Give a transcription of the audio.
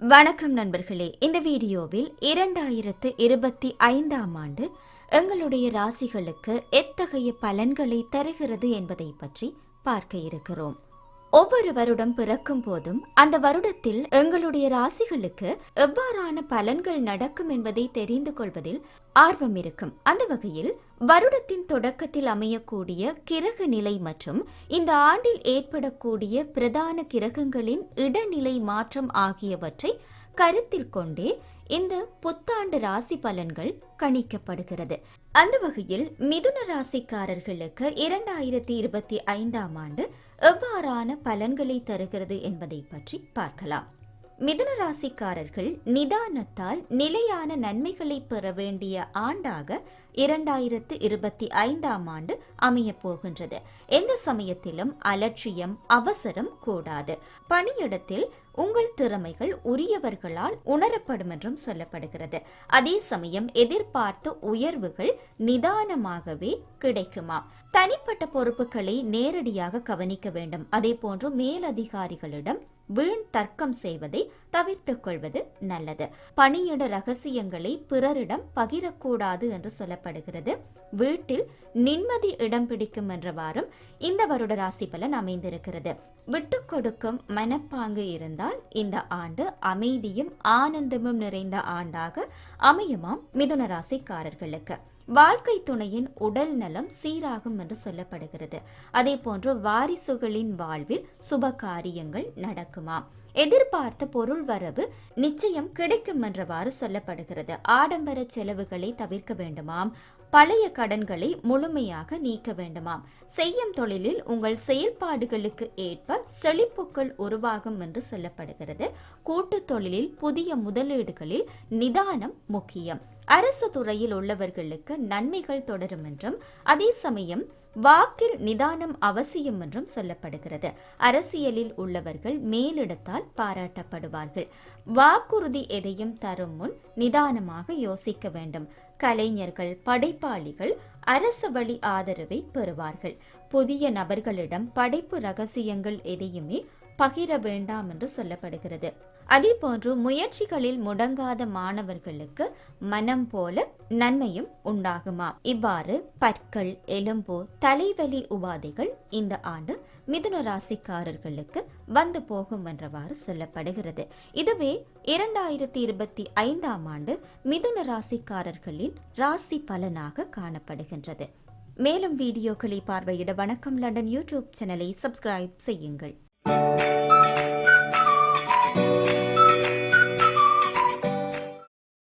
வணக்கம் நண்பர்களே. இந்த வீடியோவில் இரண்டாயிரத்து இருபத்தி ஐந்தாம் ஆண்டு எங்களுடைய ராசிகளுக்கு எத்தகைய பலன்களை தருகிறது என்பதை பற்றி பார்க்க இருக்கிறோம். ஒவ்வொரு வருடம் பிறக்கும் போதும் அந்த வருடத்தில் எங்களுடைய ராசிகளுக்கு எவ்வாறான பலன்கள் நடக்கும் என்பதை தெரிந்து கொள்வதில் ஆர்வம் இருக்கும். அந்த வகையில் வருடத்தின் தொடக்கத்தில் அமையக்கூடிய கிரக நிலை மற்றும் இந்த ஆண்டில் ஏற்படக்கூடிய பிரதான கிரகங்களின் இடநிலை மாற்றம் ஆகியவற்றை கருத்தில் கொண்டே இந்த புத்தாண்டு ராசி பலன்கள் கணிக்கப்படுகிறது. அந்த வகையில் மிதுன ராசிக்காரர்களுக்கு இரண்டாயிரத்தி இருபத்தி ஐந்தாம் ஆண்டு எவ்வாறான பலன்களை தருகிறது என்பதை பற்றி பார்க்கலாம். மிதுன ராசிக்காரர்கள் நிதானத்தால் நிலையான நன்மைகளை பெற வேண்டிய ஆண்டாக இரண்டாயிரத்து இருபத்தி ஐந்தாம் ஆண்டு அமையப் போகின்றது. எந்த சமயத்திலும் அலட்சியம் அவசரம் கூடாது. பணியிடத்தில் உங்கள் திறமைகள் உரியவர்களால் உணரப்படும் என்றும் சொல்லப்படுகிறது. அதே சமயம் எதிர்பார்த்த உயர்வுகள் நிதானமாகவே கிடைக்குமா? தனிப்பட்ட பொறுப்புகளை நேரடியாக கவனிக்க வேண்டும். அதே போன்று மேலதிகாரிகளிடம் வீண் தர்க்கம் செய்வதை தவிர்த்துக் கொள்வது நல்லது. பணியிட ரகசியங்களை பிறரிடம் பகிரக்கூடாது என்று சொல்லப்படுகிறது. வீட்டில் நிம்மதி இடம் பிடிக்கும் என்றவாறும் இந்த வருட ராசி பலன் அமைந்திருக்கிறது. விட்டு கொடுக்கும் மனப்பாங்கு இருந்தால் இந்த ஆண்டு அமைதியும் ஆனந்தமும் நிறைந்த ஆண்டாக அமையுமாம் மிதுன ராசிக்காரர்களுக்கு. வாழ்க்கை துணையின் உடல் நலம் சீராகும் என்று சொல்லப்படுகிறது. அதே போன்று வாரிசுகளின் வாழ்வில் சுப காரியங்கள் நடக்கும். நடக்குமாம் எதிர்பார்த்த பொருள் வரவு நிச்சயம் கிடைக்கும் என்றவாறு சொல்லப்படுகிறது. ஆடம்பர செலவுகளை தவிர்க்க வேண்டுமாம். பழைய கடன்களை முழுமையாக நீக்க வேண்டுமாம். செய்யும் தொழிலில் உங்கள் செயல்பாடுகளுக்கு ஏற்ப செழிப்புக்கள் உருவாகும் என்று சொல்லப்படுகிறது. கூட்டுத் தொழிலில் புதிய முதலீடுகளில் நிதானம் முக்கியம். அரசு துறையில் உள்ளவர்களுக்கு நன்மைகள் தொடரும் என்றும் அதே சமயம் வாக்கில் நிதானம் அவசியம் என்றும் சொல்லப்படுகிறது. அரசியலில் உள்ளவர்கள் மேலிடத்தால் பாராட்டப்படுவார்கள். வாக்குறுதி எதையும் தரும் முன் நிதானமாக யோசிக்க வேண்டும். கலைஞர்கள் படைப்பாளிகள் அரசு வழி ஆதரவை பெறுவார்கள். புதிய நபர்களிடம் படைப்பு ரகசியங்கள் எதையுமே பகிர வேண்டாம் என்று சொல்லப்படுகிறது. அதே போன்று முயற்சிகளில் முடங்காத மாணவர்களுக்கு மனம் போல நன்மையும் உண்டாகுமா? இவ்வாறு பற்கள் எலும்பு தலைவலி உபாதைகள் இந்த ஆண்டு மிதுன ராசிக்காரர்களுக்கு வந்து போகும் என்றவாறு சொல்லப்படுகிறது. இதுவே இரண்டாயிரத்தி இருபத்தி ஐந்தாம் ஆண்டு மிதுன ராசிக்காரர்களின் ராசி பலனாக காணப்படுகின்றது. மேலும் வீடியோக்களை பார்வையிட வணக்கம். லண்டன் யூடியூப் சேனலை சப்ஸ்கிரைப் செய்யுங்கள்.